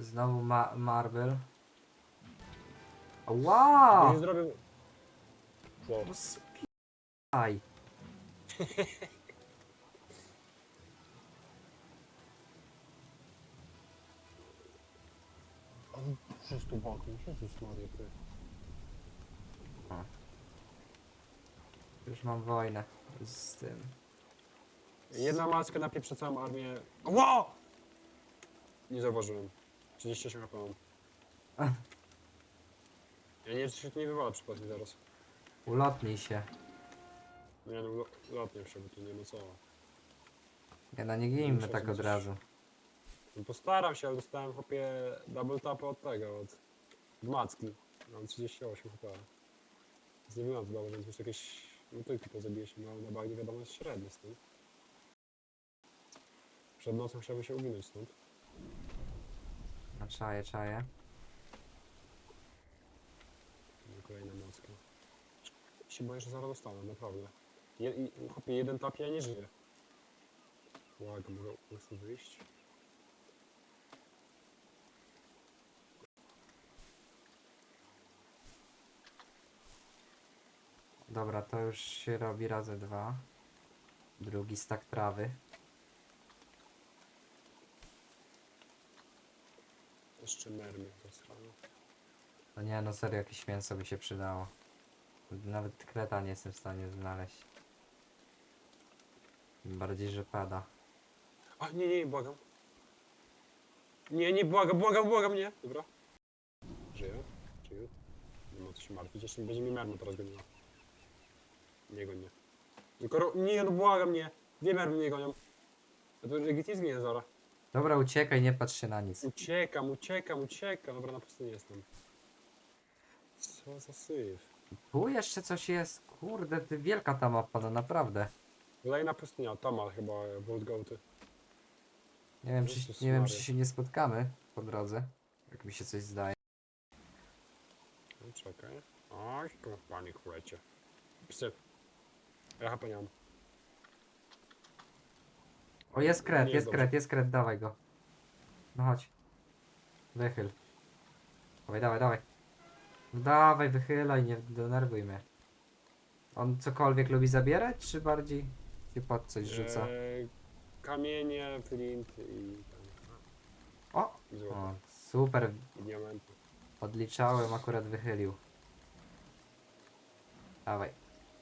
Znowu ma marble. Bo Wow! nie zrobię... Co? No spijaj. Przez tu balkon, Jezus Maria, ty. Już mam wojnę z tym. Jedna maska napieprza całą armię. Ło! Nie zauważyłem. 38 HP mam. Ja nie wiem, czy się tu nie wywala przypadkiem zaraz. Ulotnij się. No ja no, się, bo tu nie ma co. Nie no nie ginmy Muszę tak od razu. No postaram się, ale dostałem chłopie double tapa od tego, od od macki. Mam 38 HP. Więc nie wygląda to więc muszę jakieś motylki pozabiję się, no na bagnie wiadomo jest średnie z tym. Przed nocą chciałbym się uginąć stąd. No czaję, czaję. Kolejna macka. Się boję, że zaraz dostanę, naprawdę. Je, i, chłopie, jeden tap ja nie żyję. Łaga, mogę stąd wyjść? Dobra, to już się robi razy dwa. Drugi stak trawy. Jeszcze mermy zasrane. No nie no serio jakieś mięso by się przydało. Nawet kreta nie jestem w stanie znaleźć. Tym bardziej, że pada. A, nie, nie, błagam. Nie, nie, błagam, błagam, błagam, nie. Dobra. Żyję. Żyję. Nie ma co się martwić, jeszcze będzie mi mermy teraz goniła. Nie goń mnie. Tylko, ro- nie, no błagam, nie. Dwie mermy mnie gonią. A to legit nie zginie zaraz. Dobra, uciekaj, nie patrz się na nic. Uciekam, uciekam, uciekam. Dobra, na pustyni jestem. Co za syf. Tu jeszcze coś jest. Kurde, ty wielka ta mapa, no naprawdę. Kolejna pustynia, tam ma chyba World Goaty. Nie wiem, czy, Jezus nie wiem, czy Maria. się nie spotkamy po drodze. Jak mi się coś zdaje. No, czekaj. Oj, tu, panie królecie. Psy. Ja HP nie mam. O, jest kret, Nie jest dobrze. kret, jest kret, dawaj go. No chodź. Wychyl. Dawaj, dawaj, dawaj. No dawaj, wychylaj, nie denerwuj mnie. On cokolwiek lubi zabierać, czy bardziej się pod coś rzuca? Eee, kamienie, flint i. O! Złoto. o super, I diamenty. odliczałem, akurat wychylił. Dawaj.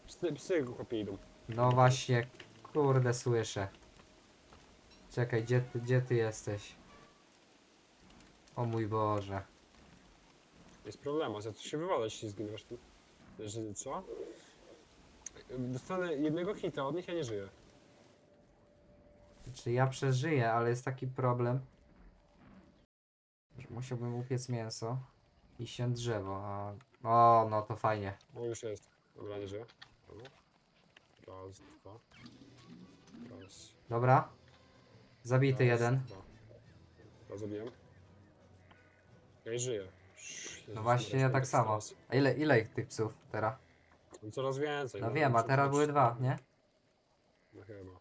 Psy, psy idą. No właśnie, kurde, słyszę. Czekaj, gdzie ty, gdzie ty jesteś? O mój Boże. Jest problema, ja tu się wywalę, jeśli zginiesz tu. Że co? Dostanę jednego hita, od nich ja nie żyję. Czy ja przeżyję, ale jest taki problem, że musiałbym upiec mięso i się drzewo, a... O, no to fajnie. O, już jest. Dobra, nie żyję. Dobra. Raz, dwa. Raz. Dobra. Zabity raz, jeden. Dwa. Ja. Ja i żyję. No właśnie, ja tak samo. A ile, ile ich tych psów teraz? No coraz więcej. No wiem, a muszę teraz były dwa, nie? No chyba.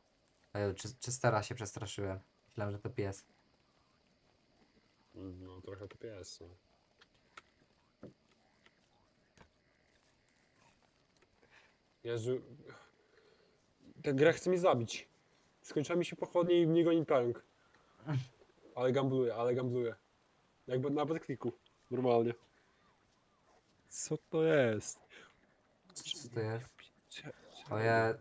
Ej, Czy, czy stara się przestraszyłem? Myślałem, że to pies. No trochę to pies. No. Jezu. Ta gra chce mnie zabić. Skończyła mi się pochodnie i mnie goni pająk. Ale gambluję, ale gambluję. Jakby nawet kliku. Normalnie. Co to jest? Co to jest? O ja...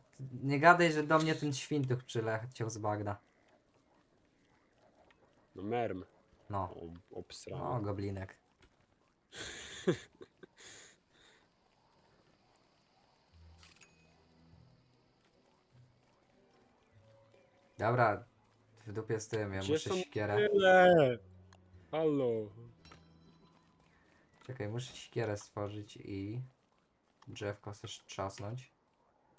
Nie gadaj, że do mnie ten świntuch przyleciał z Bagna. No merm. No. O, obsrany. No, goblinek. Dobra, w dupie z tym, ja Gdzie muszę są sikierę. Tyle! Halo. Czekaj, muszę sikierę stworzyć i drzewko też trzasnąć.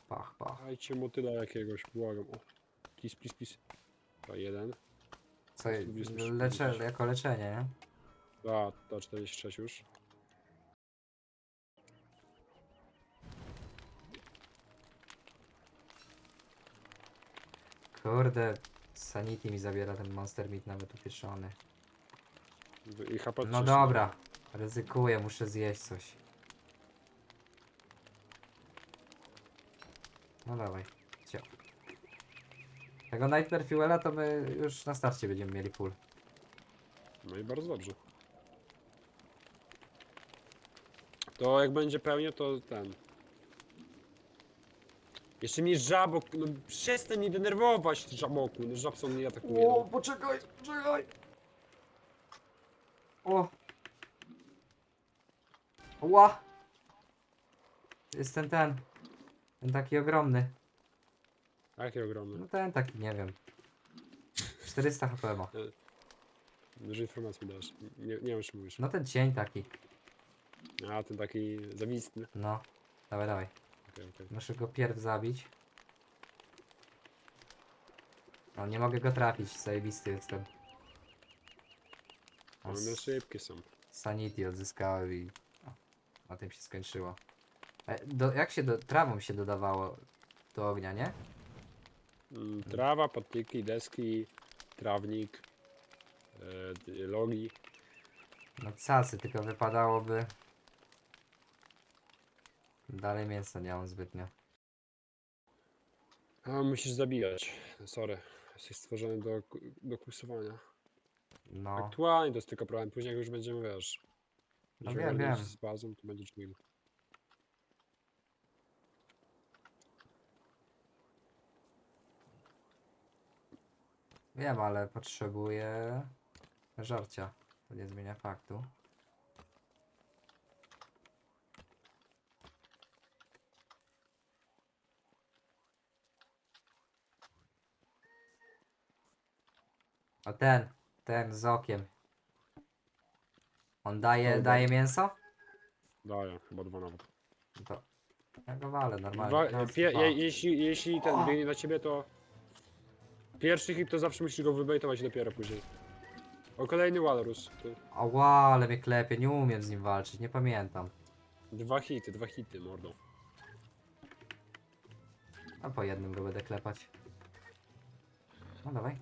Pach, pach. Dajcie motyla jakiegoś, błagam. O. Please, please, please. To jeden. Co, lecze, jako leczenie, nie? A, to 46 już. Kurde, sanity mi zabiera ten monster meat nawet upieczony. I HP No 30. dobra. Ryzykuję, muszę zjeść coś. No dawaj. Cio. Tego Nightmare Fuela to my już na starcie będziemy mieli full. No i bardzo dobrze. To jak będzie pełnie, to ten. Jeszcze mnie żabok, no przestań mnie denerwować, żaboku, no żabson mnie atakuje. O, No. poczekaj, poczekaj. O. Ła. Jest ten, ten. Ten taki ogromny. Jaki ogromny. No ten taki, nie wiem. 400 HP ma. Dużo informacji mi dasz. Nie, nie wiem, czy mówisz. No ten cień taki. A, ten taki zawistny. No. Dawaj, dawaj. Okej, okej. Muszę go pierw zabić. No nie mogę go trafić, zajebisty jestem. O, One s- szybkie są. Sanity odzyskałem i o, na tym się skończyło. E, do, jak się do, trawą się dodawało do ognia, nie? Mm, Trawa, patyki, deski, trawnik, e, d- logi. No cacy, tylko wypadałoby... Dalej mięsa nie mam zbytnio. A, musisz zabijać. Sorry. Jesteś stworzony do, do kusowania. No, Aktualnie to jest tylko problem. Później jak już będziemy, wiesz... No wiem, wiem. Z bazą, to będzie chill. wiem, ale potrzebuję żarcia. To nie zmienia faktu. A ten, ten z okiem. On daje, Dobra. daje mięso? Daję, chyba dwa nawet. No to ja go walę normalnie. Dwa, Raz, pie, dwa. je, jeśli, jeśli ten biegnie na ciebie, to... Pierwszy hit to zawsze musisz go wybejtować dopiero później. O, kolejny Walrus. To Ała, ale mnie klepie, nie umiem z nim walczyć, nie pamiętam. dwa hity, dwa hity, mordo. A po jednym go będę klepać. No dawaj.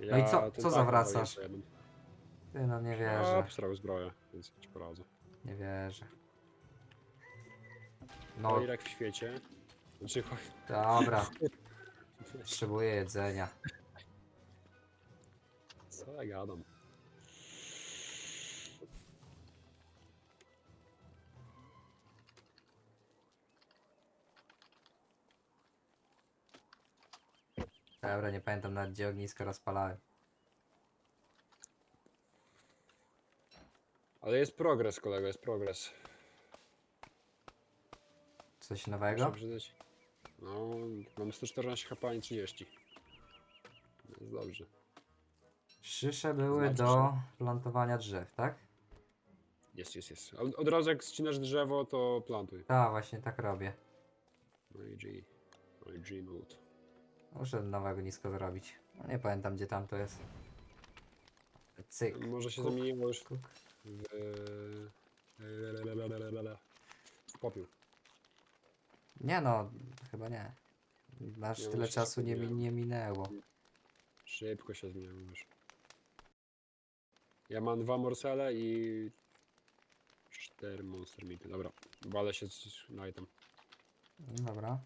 Ja i co- ten co tak, zawracasz? Ty no nie A, wierzę, posrał zbroję, więc ci poradzę. nie wierzę. No. No, jak w świecie. Znaczy, dobra, potrzebuję jedzenia. co ja gadam? Dobra, nie pamiętam nawet gdzie ognisko rozpalałem. Ale jest progres, kolego, jest progres. Coś Muszę nowego? przyznać. No, mam 114 HP, a nie 30. Jest dobrze. Szysze były Znaczy, do plantowania drzew, tak? Jest, jest, jest. Od, od razu jak ścinasz drzewo, to plantuj. Tak, właśnie tak robię. No i G. No i G mood. Muszę nowe ognisko zrobić. No nie pamiętam gdzie tam to jest. Cyk. Może się Kuk. zamieniło już Kuk. w... W popiół. Nie no, chyba nie. Aż Ja tyle czasu nie, mi- nie minęło. Szybko się zmieniło już. Ja mam dwa morsele i... Cztery monster meaty. Dobra, walę się z. No Dobra.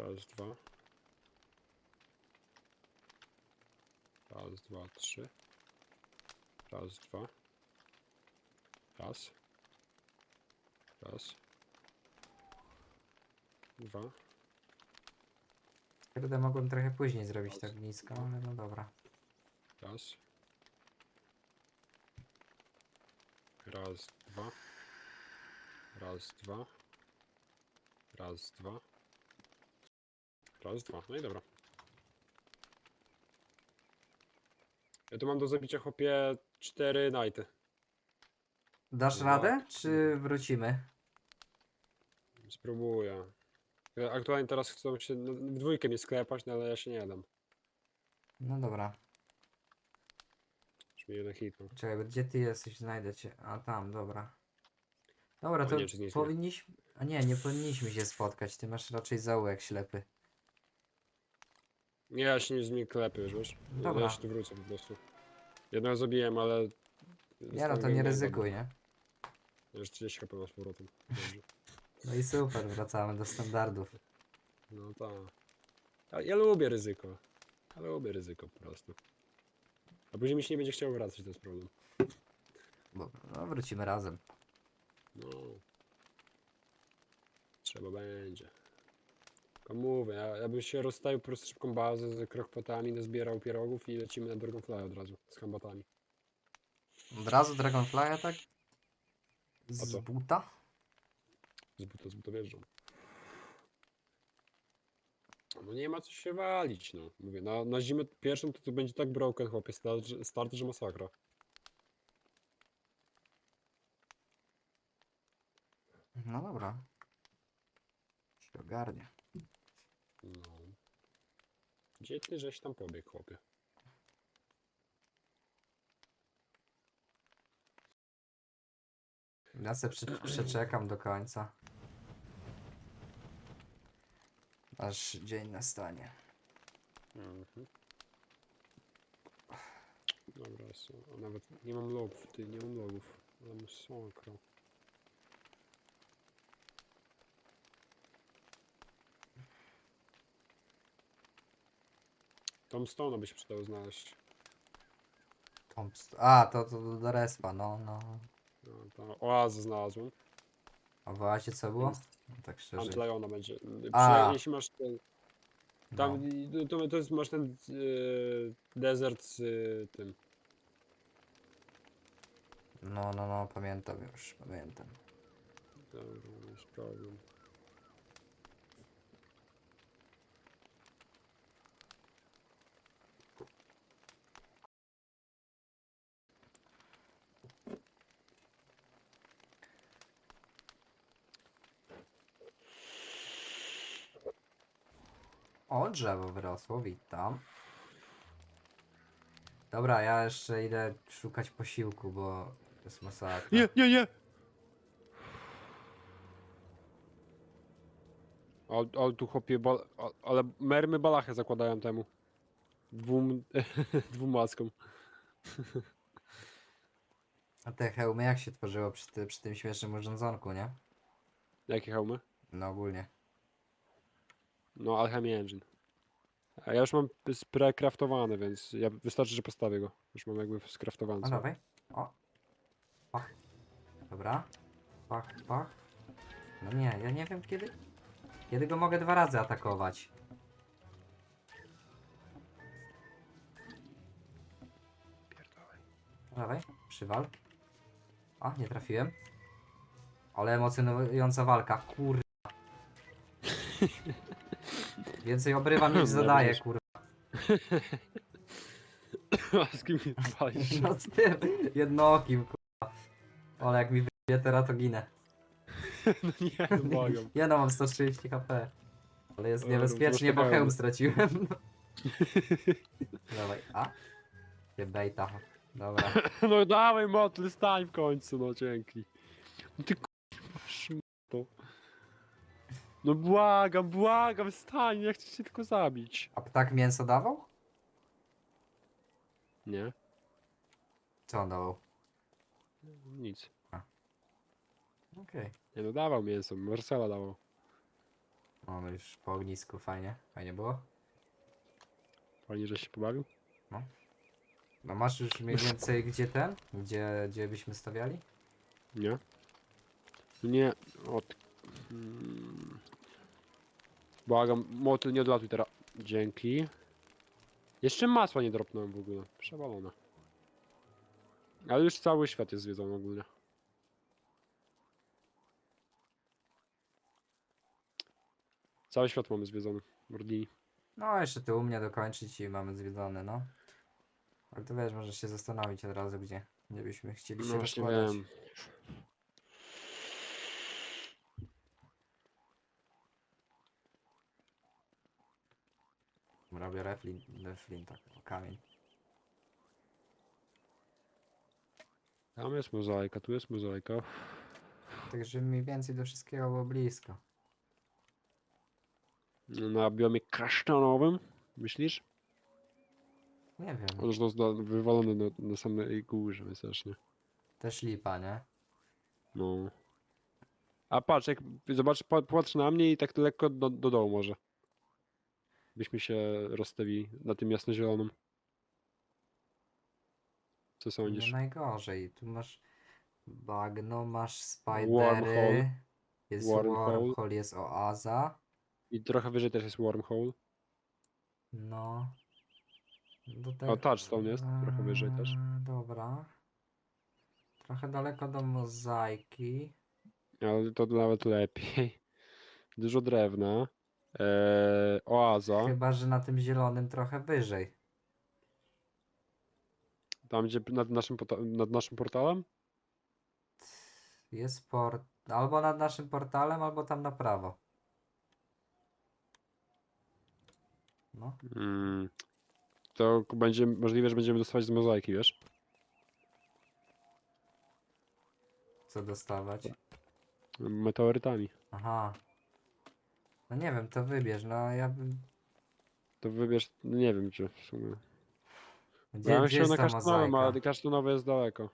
Raz, dwa. Raz, dwa, trzy. Raz, dwa. Raz. Raz. Dwa. Kurde, mogłem trochę później zrobić tak nisko, ale no dobra. Raz. Raz, dwa. Raz, dwa. Raz, dwa. Raz, dwa. No i dobra. Ja tu mam do zabicia chłopie cztery nighty. Dasz Dwa. radę, czy wrócimy? Spróbuję. Ja Aktualnie teraz chcą się no, w dwójkę mnie sklepać, no ale ja się nie dam. No dobra. Już mi jeden hit, no. Czekaj, bo gdzie ty jesteś? Znajdę cię. A tam, dobra. Dobra, O to nie, czy nie jest mnie. powinniśmy... A nie, nie powinniśmy się spotkać, ty masz raczej zaułek ślepy. Nie, ja się nie z nim klepię, już, wiesz? Dobra. Ja się tu wrócę po prostu. Jednego zabiłem, ale... Nie no, to nie ryzykuj, nie? Już 30 HP z powrotem. Dobrze. No i super, wracamy do standardów. No tak. Ja, ja lubię ryzyko. Ja lubię ryzyko po prostu. A później mi się nie będzie chciało wracać, to jest problem. Bo, no, wrócimy razem. No. Trzeba będzie. Tylko mówię, ja, ja bym się rozstawił po prostu szybką bazę z krokpotami, nazbierał pierogów i lecimy na Dragonfly od razu, z hambatami. Od razu Dragonfly'a, tak? A Z co? buta? Z buta, z buta wjeżdżam. No nie ma co się walić, no. Mówię, na, na zimę pierwszą to, to będzie tak broken, chłopie, start, że- start, że masakra. No dobra. Się ogarnie. Gdzie ty żeś tam pobiegł, chłopie? Ja se prze przeczekam do końca. Aż dzień nastanie. Mhm. Dobra, są. A nawet nie mam logów, ty, nie mam logów. Ale masakra. Tom Stone'a by się przydało znaleźć. Tomst- A, to, to do respa, no, no. No, to oazę znalazłem. A wołacie co było? No, tak szczerze. Antliona będzie. A. Przy, jeśli masz ten. Tam, No. to, to jest, masz ten yy, desert z y, tym. no, no, no, pamiętam już, pamiętam. Dobra, no jest problem. O, drzewo wyrosło, witam. Dobra, ja jeszcze idę szukać posiłku, bo to jest masakra. Nie, nie, nie! Ale, ale tu chłopie, bal, ale mermy balachę zakładają temu. Dwóm, dwóm maskom. A te hełmy jak się tworzyło przy, ty, przy tym śmiesznym urządzonku, nie? Jakie hełmy? No ogólnie. No, Alchemy Engine. A ja już mam sprecraftowane, więc ja, wystarczy, że postawię go. Już mam jakby skraftowany. O, cały. dawaj. O. Pach. Dobra. Pach, pach. No nie, ja nie wiem kiedy... Kiedy go mogę dwa razy atakować. Pierdolę. Dawaj, przywal. A, nie trafiłem. Ale emocjonująca walka, kurwa. Więcej obrywam niż zadaję, kurwa. A z kim walisz? No z tym jednookim, kurwa. Ale jak mi wyjdzie teraz, to ginę. No nie, no błagam. Ja no mam 130 HP. Ale jest Dobra, niebezpiecznie, bo hełm straciłem. Dawaj, a? Nie bejta. Dobra. No dawaj motyl, stań w końcu, no dzięki. No ty k***a szmato. No błagam, błagam, stań, ja chcę cię tylko zabić. A ptak mięso dawał? Nie? Co on dawał? Nic. Okej. Nie no dawał mięso, Marcela dawał. Mamy już po ognisku, fajnie. Fajnie było. Fajnie, że się pobawił. No masz już mniej więcej gdzie ten? Gdzie, gdzie byśmy stawiali? Nie? Nie, od... Błagam, motyl nie odlatuj teraz. Dzięki. Jeszcze masła nie dropnąłem w ogóle. Przewalone. Ale już cały świat jest zwiedzony ogólnie. Cały świat mamy zwiedzony. Mordini. No, jeszcze tu u mnie dokończyć i mamy zwiedzone, no. Ale to wiesz, możesz się zastanowić od razu, gdzie, gdzie byśmy chcieli się No właśnie rozkładać. wiem. Dobra, biorę flint, flinta, kamień. Tam jest mozaika, tu jest mozaika. Tak, żeby mniej więcej do wszystkiego było blisko. Na biomie kasztanowym, myślisz? Nie wiem. Chociaż to jest na- wywalone na, na samej górze, też nie. Też lipa, nie? No. A patrz, jak zobacz, pa- patrz na mnie i tak lekko do, do dołu może. Byśmy się rozstawili na tym jasno-zielonym. Co Nie sądzisz? najgorzej. Tu masz bagno, masz Wormhole. spidery. Jest Wormhole. wormhole, jest oaza. I trochę wyżej też jest wormhole. No. Do O, touchstone jest, trochę wyżej też. Eee, Dobra. Trochę daleko do mozaiki. Ale to nawet lepiej. Dużo drewna. Eee, oaza. Chyba, że na tym zielonym trochę wyżej. Tam gdzie nad naszym, pota- nad naszym portalem? Jest port... Albo nad naszym portalem, albo tam na prawo. No. Mm. To będzie możliwe, że będziemy dostawać z mozaiki, wiesz? Co dostawać? Meteorytami. Aha. No nie wiem, to wybierz. No ja bym... To wybierz, no nie wiem czy w sumie. Gdzie, Ja bym gdzie jest na ta kasztanowym, mozaika? ale kasztanowy jest daleko.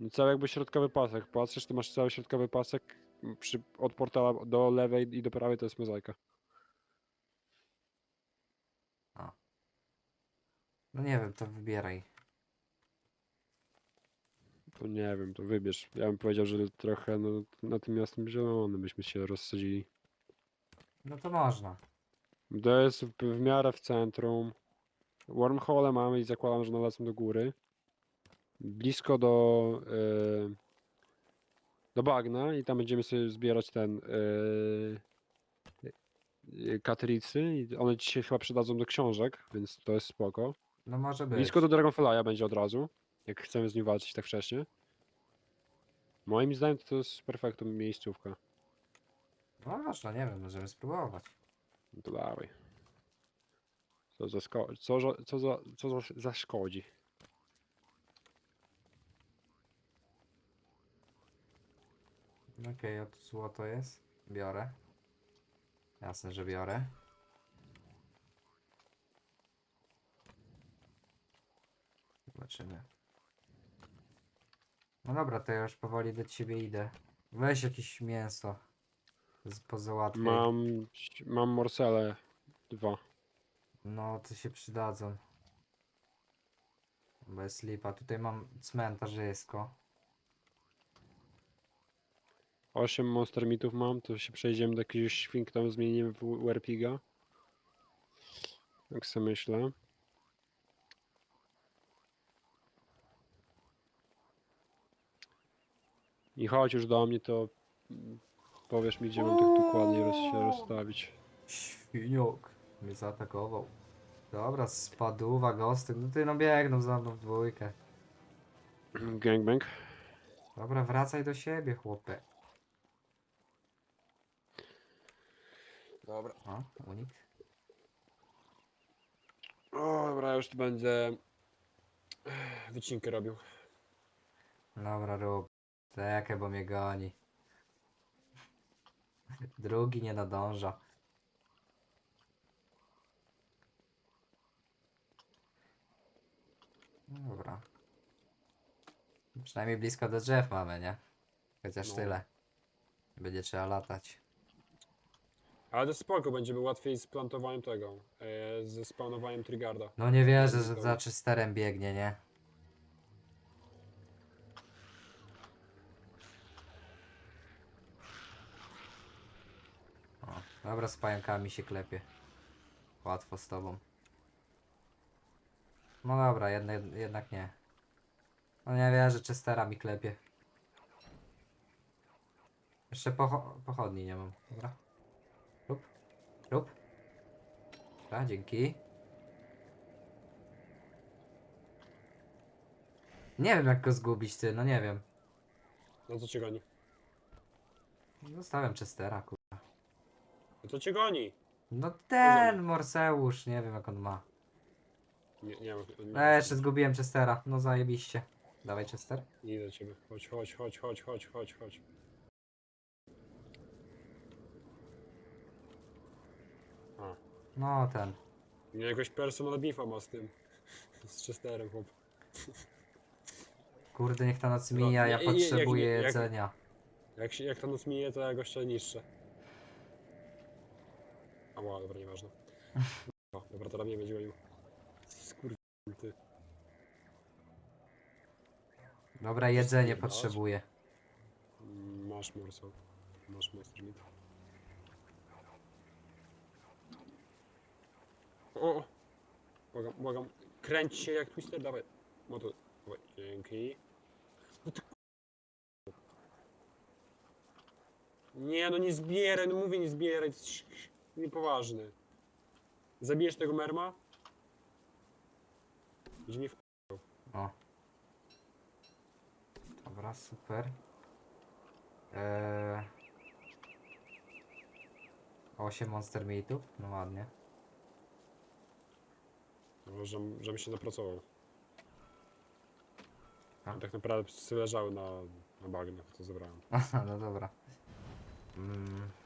No cały jakby środkowy pasek. Patrzysz, to masz cały środkowy pasek przy, od portala do lewej i do prawej to jest mozaika. No nie wiem, to wybieraj. To nie wiem, to wybierz. Ja bym powiedział, że trochę no, na tym miastem zielonym byśmy się rozsadzili. No to można. To jest w, w miarę w centrum. Wormhole mamy i zakładam, że nalecą do góry. Blisko do e, do bagna i tam będziemy sobie zbierać ten e, katrycy i one ci się chyba przydadzą do książek, więc to jest spoko. No może być. Blisko do Dragonfly'a będzie od razu, jak chcemy z nim walczyć tak wcześnie. Moim zdaniem to jest perfektum miejscówka. No można, nie wiem, możemy spróbować. No to dawaj. Co za, sko- co, za, co, za, co za, zaszkodzi? Okej, okay, złoto jest. Biorę. Jasne, że biorę. Zobaczymy. No dobra, to ja już powoli do ciebie idę. Weź jakieś mięso. Z. Mam, mam morsele dwa. No, to się przydadzą. Bez lipa. Tutaj mam cmentarzysko. 8 monster mitów mam, to się przejdziemy do jakiegoś świnka, tam zmienimy w Werpiga. Tak sobie myślę. I chodź już do mnie, to mm, powiesz mi, gdzie mam tak dokładnie roz, się rozstawić. Świniok mnie zaatakował. Dobra, spaduwa, gosty. No ty no biegną za mną w dwójkę. Gangbang. Dobra, wracaj do siebie, chłopie. Dobra. O, unik. O, dobra, już tu będę wycinkę robił. Dobra, rób. Czekaj, bo mnie goni. Drugi nie nadąża. Dobra. Przynajmniej blisko do drzew mamy, nie? Chociaż No. tyle. Będzie trzeba latać. Ale to spoko, będziemy łatwiej z plantowaniem tego, e, ze spawnowaniem Trigarda. No nie wierzę, że za czysterem biegnie, nie? Dobra, z pająkami się klepie. Łatwo z tobą. No dobra, jednak, jednak nie. No nie wierzę, czystera mi klepie. Jeszcze pocho pochodni nie mam, dobra. Rób, rób. Dobra, dzięki. Nie wiem jak go zgubić ty, no nie wiem. No co cię goni? Zostawiam Chestera, kurwa. Co cię goni. No ten Morseusz, nie wiem jak on ma. Nie, nie, nie, nie, jeszcze zgubiłem Chestera, no zajebiście. Dawaj Chester. nie do ciebie. Chodź, chodź, chodź, chodź, chodź, chodź, chodź. No ten. Nie jakoś personal beefa ma z tym. Z Chesterem, chłop. Kurde, niech ta noc No, mija, ja potrzebuję jak- jedzenia. Jak, się, jak ta noc minie, to ja gościa niszczę. A ła, dobra, nieważne. O, dobra, teraz mnie będzie gonił. Skur... ty. Dobra, jedzenie Spierdałaś? potrzebuję. Masz morsą. Masz monster meat. O, o! Błagam, błagam. Kręć się jak twister, dawaj. No to, dawaj, dzięki. No ty Nie no, nie zbieraj, no mówię nie zbieraj, to niepoważny. Zabijesz tego merma? Będzie mnie w... O. Dobra, super. Eee... 8 monster meatów? No ładnie. No, żebym, żebym się napracował. A? Tak naprawdę psy leżały na, na bagnach, to zebrałem. Aha, no dobra. Mm.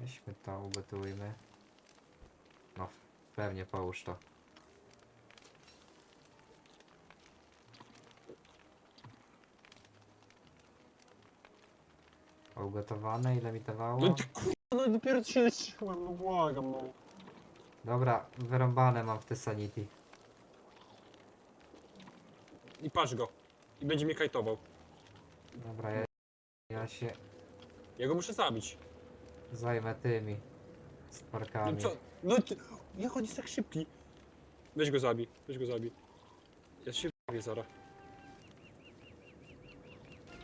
Weźmy to, ugotujmy. No, pewnie połóż to. Ugotowane, ile mi dawało? No ty kurwa, no dopiero się leczyłem, no błagam, no. Dobra, wyrąbane mam w te sanity. I patrz go. I będzie mnie kajtował. Dobra, ja, ja się Ja go muszę zabić. Zajmę tymi No co? No ty, jak on jest tak szybki? Weź go zabij, weź go zabij. Ja się w***ę zaraz.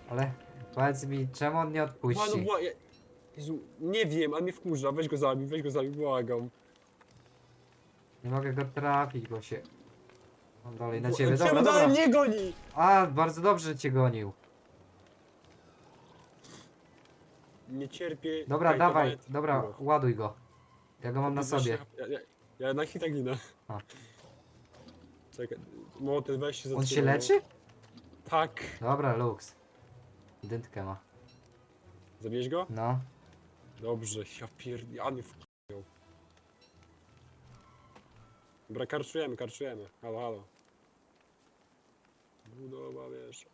Ale powiedz mi, czemu on nie odpuści? bła, ja... Jezu, nie wiem, a mnie wkurza, weź go zabij, weź go zabij, błagam. Nie mogę go trafić, bo się... On dalej na ciebie, Czemu dobra, dalej dobra. mnie goni? A, bardzo dobrze cię gonił. Nie cierpię. Dobra, kajtowania dawaj, tych dobra, kurów. ładuj go. Ja go mam na sobie. Ja, ja, ja na hita ginę. A. Czekaj, młoty weź się On się zatrzymaj. leczy? Tak. Dobra, Lux. Dętkę ma. Zabierz go? No. Dobrze, ja pierd... A mnie wkurzył. Dobra, karczujemy, karczujemy. Halo, halo. Budowa, wiesz.